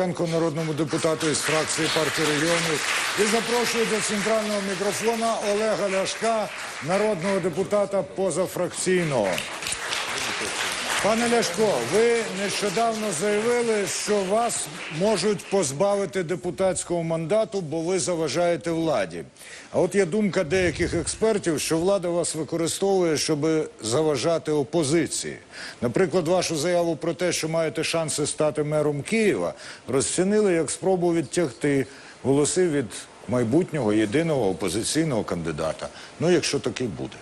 Гончаренко, народному депутату із фракції партії регіонів. І запрошую до центрального мікрофона Олега Ляшка, народного депутата позафракційного. Пане Ляшко, ви нещодавно заявили, що вас можуть позбавити депутатського мандату, бо ви заважаєте владі. А от є думка деяких експертів, що влада вас використовує, щоб заважати опозиції. Наприклад, вашу заяву про те, що маєте шанси стати мером Києва, розцінили як спробу відтягти голоси від майбутнього єдиного опозиційного кандидата. Ну, якщо такий буде.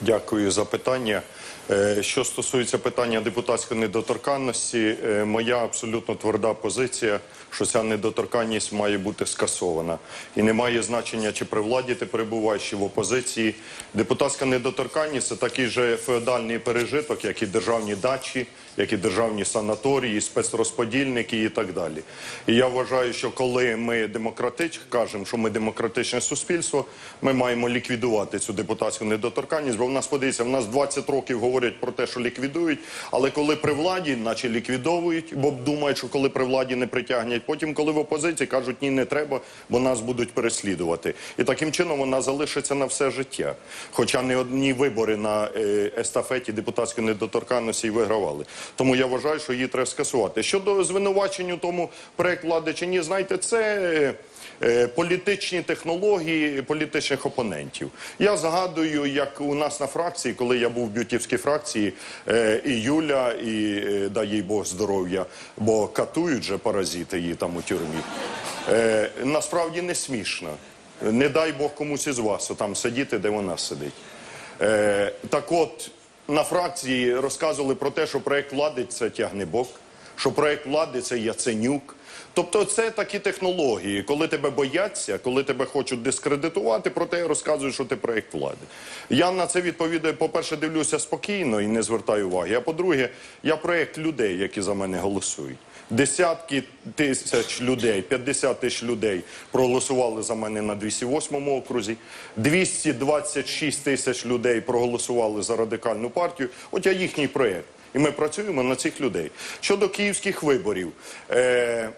Дякую за питання. Е, Що стосується питання депутатської недоторканності, е, моя абсолютно тверда позиція, що ця недоторканність має бути скасована. І не має значення, чи при владі ти перебуваєш, чи в опозиції. Депутатська недоторканність це такий же феодальний пережиток, як і державні дачі, як і державні санаторії, спецрозподільники і так далі. І я вважаю, що коли ми демократич, кажемо, що ми демократичне суспільство, ми маємо ліквідувати цю депутатську недоторканність, бо в нас подивіться, в нас 20 років говорять про те, що ліквідують, але коли при владі, наче ліквідовують, бо думають, що коли при владі не притягнуть. Потім, коли в опозиції кажуть, ні, не треба, бо нас будуть переслідувати. І таким чином вона залишиться на все життя. Хоча не одні вибори на е, естафеті депутатської недоторканності й вигравали. Тому я вважаю, що її треба скасувати. Щодо звинувачень тому проект влади чи ні, знаєте, це. Е, Політичні технології політичних опонентів. Я згадую, як у нас на фракції, коли я був в бютівській фракції, е, і Юля, і е, дай їй Бог здоров'я, бо катують же паразити її там у тюрмі. Насправді не смішно. Не дай Бог комусь із вас там сидіти, де вона сидить. Так от, на фракції розказували про те, що проект влади це тягнебок, що проект влади це Яценюк. Тобто це такі технології, коли тебе бояться, коли тебе хочуть дискредитувати, про те розказують, що ти проект влади. Я на це відповідаю, по-перше, дивлюся спокійно і не звертаю уваги. А по-друге, я проект людей, які за мене голосують. Десятки тисяч людей, 50 тисяч людей проголосували за мене на 208 окрузі. 226 тисяч людей проголосували за радикальну партію. От я їхній проект. І ми працюємо на цих людей. Щодо київських виборів. Е-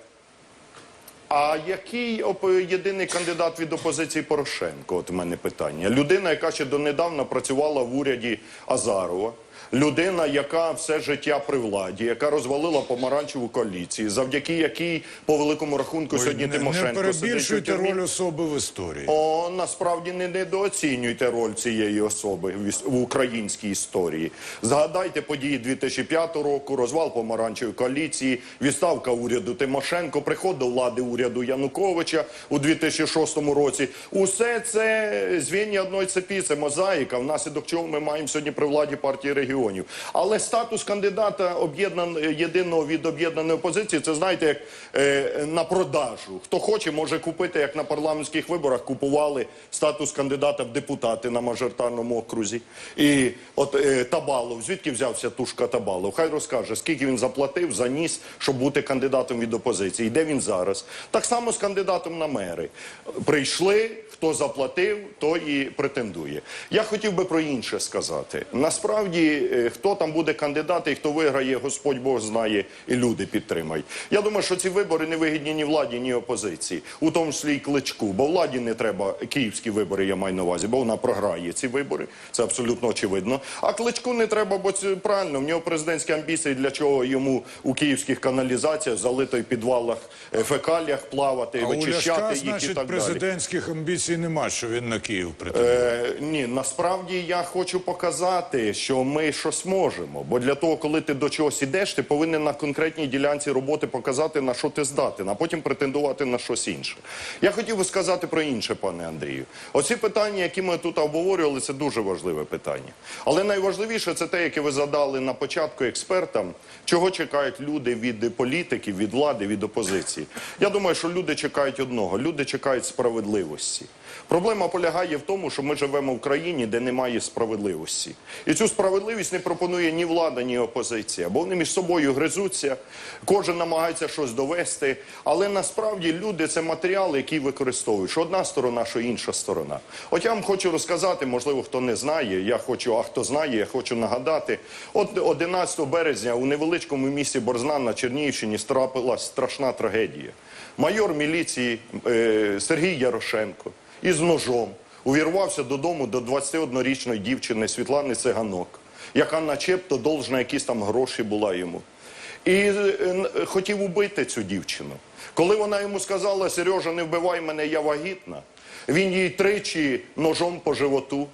а який єдиний кандидат від опозиції Порошенко? От у мене питання. Людина, яка ще донедавна працювала в уряді Азарова. Людина, яка все життя при владі, яка розвалила помаранчеву коаліцію, завдяки якій по великому рахунку сьогодні не, Тимошенко не сидить у перебільшуйте тюрмі. роль особи в історії. О, насправді не недооцінюйте роль цієї особи в, українській історії. Згадайте події 2005 року, розвал помаранчевої коаліції, відставка уряду Тимошенко, приход до влади уряду Януковича у 2006 році. Усе це звіння одної цепі, це мозаїка, внаслідок чого ми маємо сьогодні при владі партії регіонів. Але статус кандидата об'єднан єдиного від об'єднаної опозиції, це знаєте, як е, на продажу. Хто хоче, може купити, як на парламентських виборах купували статус кандидата в депутати на мажоритарному окрузі. І от е, Табалов, звідки взявся тушка Табалов? Хай розкаже, скільки він заплатив за ніс, щоб бути кандидатом від опозиції. І де він зараз? Так само з кандидатом на мери. Прийшли, хто заплатив, той і претендує. Я хотів би про інше сказати. Насправді, хто там буде кандидат і хто виграє, Господь Бог знає, і люди підтримають. Я думаю, що ці вибори не вигідні ні владі, ні опозиції, у тому числі і кличку. Бо владі не треба київські вибори, я маю на увазі, бо вона програє ці вибори. Це абсолютно очевидно. А кличку не треба, бо це правильно. В нього президентські амбіції, для чого йому у київських каналізаціях, залитої підвалах, е, фекаліях плавати, А у вичищати Ляшка, їх і так далі. президентських амбіцій нема, що він на Київ претендує. Е, ні, насправді я хочу показати, що ми щось можемо. Бо для того, коли ти до чогось ідеш, ти повинен на конкретній ділянці роботи показати, на що ти здатен, а потім претендувати на щось інше. Я хотів би сказати про інше, пане Андрію. Оці питання, які ми тут обговорювали, це дуже важливе питання. Але найважливіше це те, яке ви задали на початку експертам, чого чекають люди від політиків, від влади, від опозиції. Я думаю, що люди чекають одного: люди чекають справедливості. Проблема полягає в тому, що ми живемо в країні, де немає справедливості. І цю справедливість компроміс не пропонує ні влада, ні опозиція, бо вони між собою гризуться, кожен намагається щось довести. Але насправді люди це матеріали, які використовують що одна сторона, що інша сторона. От я вам хочу розказати, можливо, хто не знає. Я хочу, а хто знає, я хочу нагадати. От 11 березня у невеличкому місті Борзнан на Чернігівщині трапилась страшна трагедія. Майор міліції е, Сергій Ярошенко із ножом увірвався додому до 21-річної дівчини Світлани Циганок, яка начебто должна якісь там гроші була йому. І е, хотів убити цю дівчину. Коли вона йому сказала, Сережа, не вбивай мене, я вагітна, він їй тричі ножом по животу.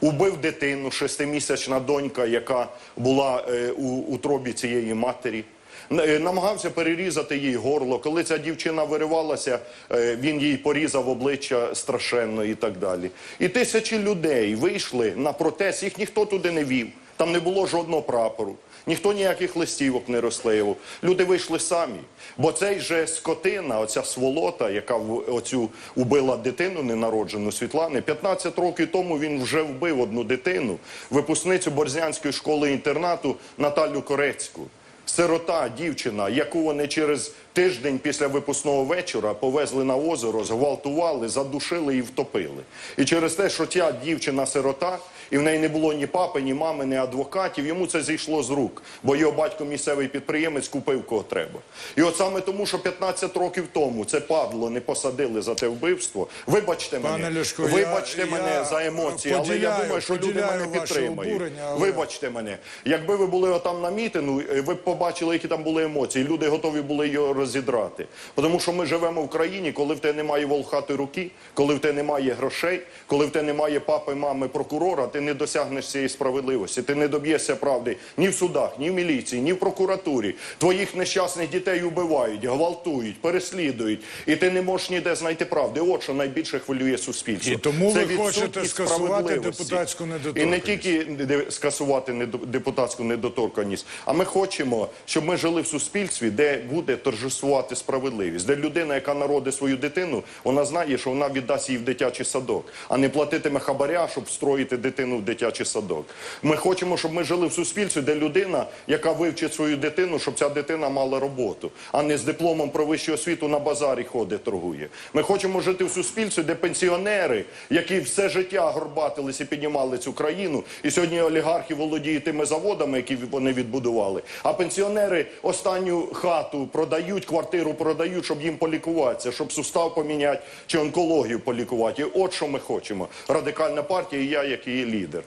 Убив дитину, шестимісячна донька, яка була е, у утробі цієї матері. Е, Намагався перерізати їй горло. Коли ця дівчина виривалася, він їй порізав обличчя страшенно і так далі. І тисячі людей вийшли на протест, їх ніхто туди не вів. Там не було жодного прапору. Ніхто ніяких листівок не розклеював. Люди вийшли самі. Бо цей же скотина, оця сволота, яка оцю убила дитину ненароджену Світлани, 15 років тому він вже вбив одну дитину, випускницю Борзнянської школи інтернату Наталю Корецьку. Сирота, дівчина, яку вони через тиждень після випускного вечора повезли на озеро, зґвалтували, задушили і втопили. І через те, що ця дівчина сирота, і в неї не було ні папи, ні мами, ні адвокатів, йому це зійшло з рук, бо його батько місцевий підприємець купив кого треба. І от саме тому, що 15 років тому це падло не посадили за те вбивство. Вибачте Пане мене, Ляшко, вибачте я- мене я за емоції, але я думаю, що люди мене підтримають. обурення, але- Вибачте мене. Якби ви були отам на мітингу, е, ви б побачили, які там були емоції. Люди готові були його розідрати. Тому що ми живемо в країні, коли в тебе немає волхати руки, коли в тебе немає грошей, коли в тебе немає папи, мами, прокурора, ти не досягнеш цієї справедливості. Ти не доб'єшся правди ні в судах, ні в міліції, ні в прокуратурі. Твоїх нещасних дітей убивають, гвалтують, переслідують, і ти не можеш ніде знайти правди. От що найбільше хвилює суспільство. І тому ви відсутність хочете скасувати депутатську І не тільки скасувати депутатську недоторканність, а ми хочемо, щоб ми жили в суспільстві, де буде торжествувати справедливість, де людина, яка народить свою дитину, вона знає, що вона віддасть її в дитячий садок, а не платитиме хабаря, щоб встроїти дитину в дитячий садок. Ми хочемо, щоб ми жили в суспільстві, де людина, яка вивчить свою дитину, щоб ця дитина мала роботу, а не з дипломом про вищу освіту на базарі ходить, торгує. Ми хочемо жити в суспільстві, де пенсіонери, які все життя горбатились і піднімали цю країну, і сьогодні олігархи володіють тими заводами, які вони відбудували. А пенсіонери останню хату продають, квартиру продають, щоб їм полікуватися, щоб сустав поміняти чи онкологію полікувати. І от що ми хочемо. Радикальна партія, і я, як її лідер.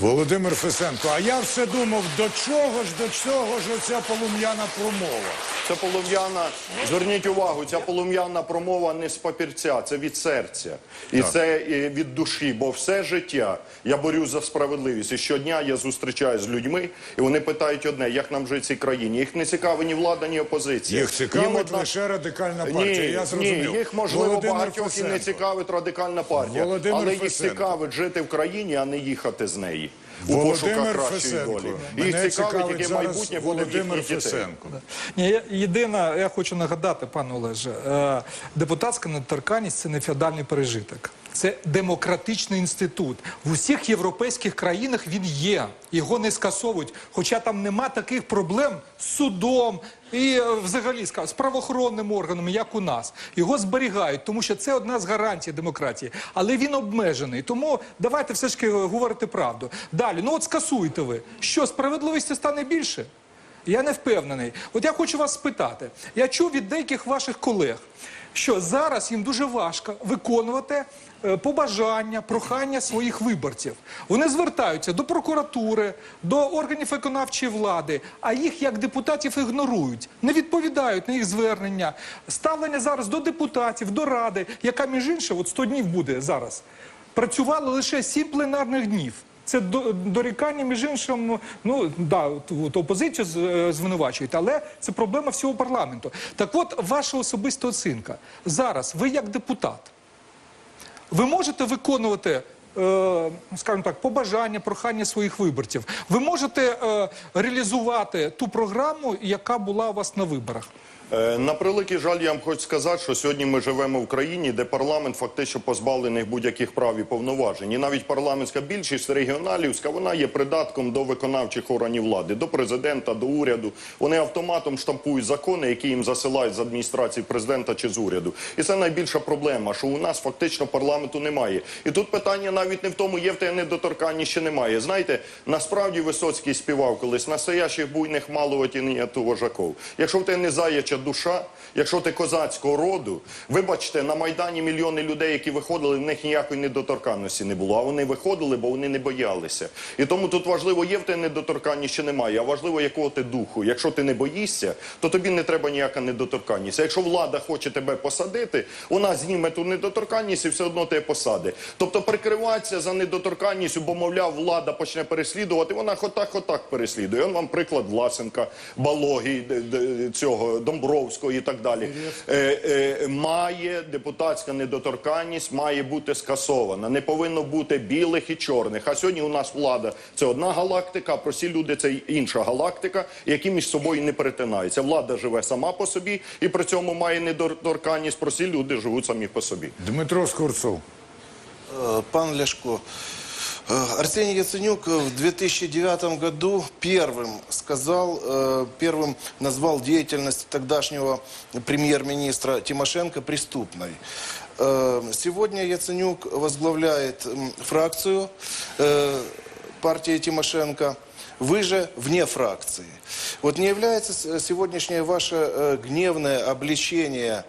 Володимир Фесенко, а я все думав, до чого ж, до чого ж оця полум'яна промова? Це полум'яна. Зверніть увагу, ця полум'яна промова не з папірця, це від серця. І це е, від душі. Бо все життя я борюсь за справедливість. І щодня я зустрічаюся з людьми, і вони питають одне: як нам жити в цій країні? Їх не цікавить ні влада, ні опозиція. Їх цікавить одна- лише радикальна партія. Ні, я зрозумів. ні, їх можливо Володимир багатьох і не цікавить радикальна партія, Володимир але їх Фесенко. цікавить жити в країні, а не їхати з неї. У Володимир пошуках кращої долі. Їх цікавить, цікавить яке майбутнє буде в Володимир їхніх дітей. Ні, я- єдине, я хочу нагадати, пане Олеже, е, депутатська недоторканність – це не феодальний пережиток. Це демократичний інститут. В усіх європейських країнах він є. Його не скасовують. Хоча там нема таких проблем з судом і е, взагалі з правоохоронними органами, як у нас. Його зберігають, тому що це одна з гарантій демократії. Але він обмежений. Тому давайте все ж таки говорити правду. Далі, ну от скасуєте ви. Що, справедливості стане більше? Я не впевнений. От я хочу вас спитати. Я чув від деяких ваших колег, що зараз їм дуже важко виконувати е, побажання, прохання своїх виборців. Вони звертаються до прокуратури, до органів виконавчої влади, а їх як депутатів ігнорують, не відповідають на їх звернення. Ставлення зараз до депутатів, до ради, яка між іншим, от 100 днів буде зараз, працювала лише 7 пленарних днів. Це дорікання, між іншим, ну да, от- опозицію е, звинувачують, але це проблема всього парламенту. Так от, ваша особиста оцінка. Зараз ви як депутат, ви можете виконувати, е, скажімо так, побажання, прохання своїх виборців. Ви можете е, реалізувати ту програму, яка була у вас на виборах. Е, На превеликий жаль, я вам хочу сказати, що сьогодні ми живемо в країні, де парламент фактично позбавлений будь-яких прав і повноважень. І навіть парламентська більшість регіоналівська, вона є придатком до виконавчих органів влади, до президента, до уряду. Вони автоматом штампують закони, які їм засилають з адміністрації президента чи з уряду. І це найбільша проблема, що у нас фактично парламенту немає. І тут питання навіть не в тому, є в тебе недоторканність чи немає. Знаєте, насправді Висоцький співав колись настоящих буйних мало отіняту вожаков. Якщо в тебе не заяча душа, якщо ти козацького роду, вибачте, на Майдані мільйони людей, які виходили, в них ніякої недоторканності не було. А вони виходили, бо вони не боялися. І тому тут важливо, є в тебе недоторканність чи немає, а важливо, якого ти духу. Якщо ти не боїшся, то тобі не треба ніяка недоторканність. А якщо влада хоче тебе посадити, вона зніме ту недоторканність і все одно тебе посади. Тобто прикриватися за недоторканністю, бо мовляв, влада почне переслідувати, вона хотак хотак переслідує. Он вам приклад Власенка, д- цього Домбровського і так далі. Е, е, має депутатська недоторканність, має бути скасована. Не повинно бути білих і чорних. А сьогодні у нас влада це одна галактика, а прості люди це інша галактика, які між собою не перетинаються. Влада живе сама по собі і при цьому має недоторканність. Прості люди живуть самі по собі. Дмитро Скорцов. Э, Пан Ляшко, Арсений Яценюк э, в 2009 году первым сказал, э, первым назвал деятельность тогдашнего премьер-министра Тимошенко преступной. Э, Сегодня Яценюк возглавляет фракцию э, партии Тимошенко. Вы же вне фракции. Вот не является сегодняшнее ваше э, гневное обличение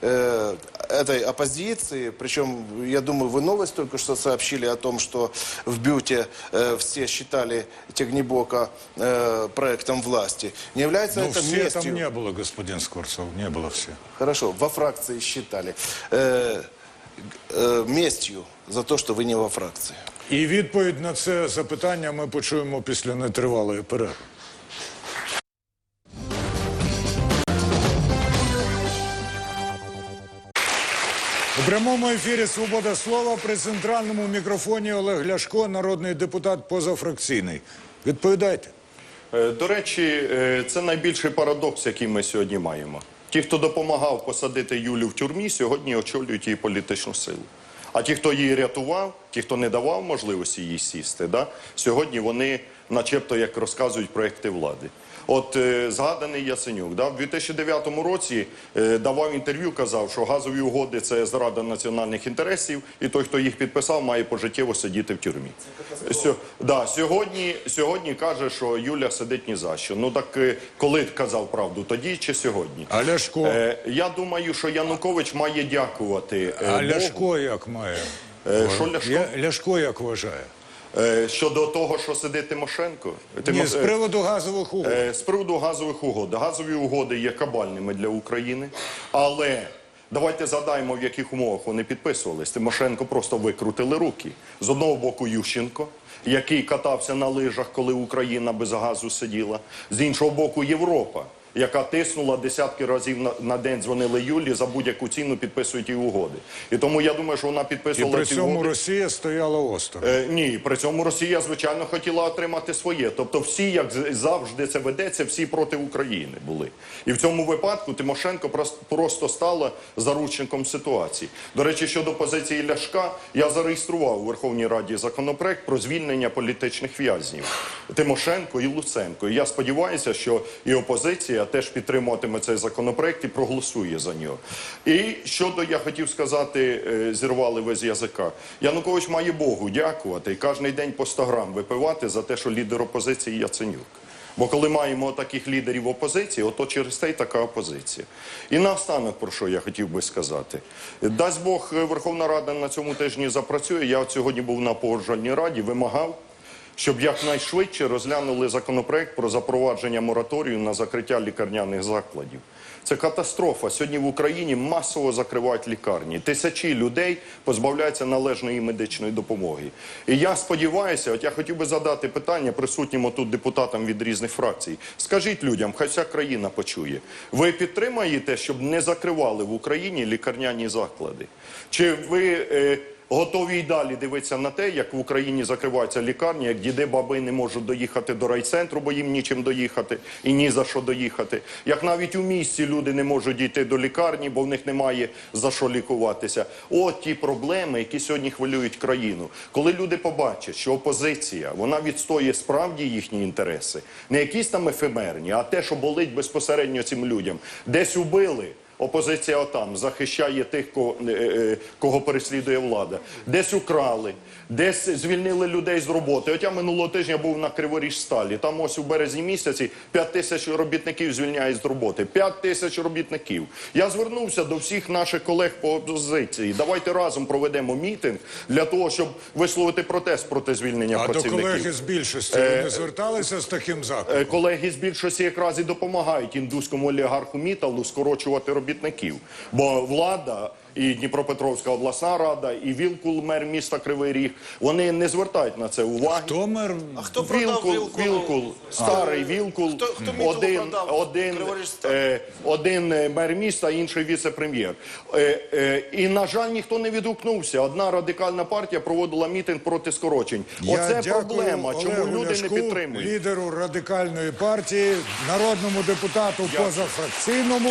э, этой оппозиции, причем, я думаю, вы новость только что сообщили о том, что в Бюте э, все считали Тягнебока э, проектом власти. Не является Ну, это все местью? там не было, господин Скорцов, не было все. Хорошо, во фракции считали. Э, э, местью за то, что вы не во фракции. І відповідь на це запитання ми почуємо після нетривалої перерви. У прямому ефірі Свобода слова при центральному мікрофоні Олег Ляшко, народний депутат позафракційний. Відповідайте. Е, До речі, е, це найбільший парадокс, який ми сьогодні маємо. Ті, хто допомагав посадити Юлю в тюрмі, сьогодні очолюють її політичну силу. А ті, хто її рятував, ті, хто не давав можливості їй сісти, да, сьогодні вони, начебто, як розказують проекти влади. От е, згаданий Яценюк, да, в 2009 році е, давав інтерв'ю, казав, що газові угоди це зрада національних інтересів, і той, хто їх підписав, має пожиттєво сидіти в тюрмі. Сьо, да, сьогодні, сьогодні каже, що Юля сидить ні за що. Ну так е, коли казав правду, тоді чи сьогодні? А Ляшко? Е, я думаю, що Янукович має дякувати е, А Богу. Ляшко як має? Е, що Ляшко? Я, Ляшко як вважає? Е, щодо того, що сидить Тимошенко. Ні, з е, приводу газових угод. Е, З приводу газових угод. Газові угоди є кабальними для України, але давайте згадаємо, в яких умовах вони підписувались. Тимошенко просто викрутили руки. З одного боку Ющенко, який катався на лижах, коли Україна без газу сиділа. З іншого боку, Європа. Яка тиснула десятки разів на, на день дзвонили Юлі за будь-яку ціну підписують її угоди. І тому я думаю, що вона І підписувала при ці цьому угоди. Росія стояла осторонь. Е, ні, при цьому Росія, звичайно, хотіла отримати своє. Тобто всі, як завжди це ведеться, всі проти України були. І в цьому випадку Тимошенко просто стала заручником ситуації. До речі, щодо позиції Ляшка, я зареєстрував у Верховній Раді законопроект про звільнення політичних в'язнів Тимошенко і Луценко. І я сподіваюся, що і опозиція теж підтримуватиме цей законопроект і проголосує за нього. І щодо я хотів сказати, е, зірвали ви з язика. Янукович має Богу дякувати і кожен день по 100 грам випивати за те, що лідер опозиції Яценюк. Бо коли маємо таких лідерів опозиції, ото через те й така опозиція. І наостанок, про що я хотів би сказати. Дасть Бог, е, Верховна Рада на цьому тижні запрацює. Я от сьогодні був на погоджувальній раді, вимагав, щоб якнайшвидше розглянули законопроект про запровадження мораторію на закриття лікарняних закладів. Це катастрофа. Сьогодні в Україні масово закривають лікарні. Тисячі людей позбавляються належної медичної допомоги. І я сподіваюся, от я хотів би задати питання присутнім тут депутатам від різних фракцій. Скажіть людям, хай вся країна почує. Ви підтримаєте, щоб не закривали в Україні лікарняні заклади? Чи ви е, готові й далі дивитися на те, як в Україні закриваються лікарні, як діди баби не можуть доїхати до райцентру, бо їм нічим доїхати і ні за що доїхати. Як навіть у місті люди не можуть дійти до лікарні, бо в них немає за що лікуватися. От ті проблеми, які сьогодні хвилюють країну. Коли люди побачать, що опозиція вона відстоює справді їхні інтереси, не якісь там ефемерні, а те, що болить безпосередньо цим людям, десь убили. Опозиція отам захищає тих, кого, е, е, кого переслідує влада. Десь украли, десь звільнили людей з роботи. От я минулого тижня був на Криворіжсталі. Там ось у березні місяці 5 тисяч робітників звільняють з роботи. 5 тисяч робітників. Я звернувся до всіх наших колег по опозиції. Давайте разом проведемо мітинг для того, щоб висловити протест проти звільнення А до колеги з більшості ви не зверталися з таким закликом? Е, Колеги з більшості якраз і допомагають індуському олігарху Міталу скорочувати робітників. Бо влада і Дніпропетровська обласна рада, і Вілкул, мер міста Кривий Ріг, вони не звертають на це уваги. Хто мер? А кто продал Вілкул? Вілкул, старий Вілкул, Хто- хто один, продав? один, е, один е, мер міста, інший віце-прем'єр. Е, е, і, на жаль, ніхто не відгукнувся. Одна радикальна партія проводила мітинг проти скорочень. Оце дякую проблема, чому Олегу люди Ляшку, не підтримують. лідеру радикальної партії, народному депутату позафракційному.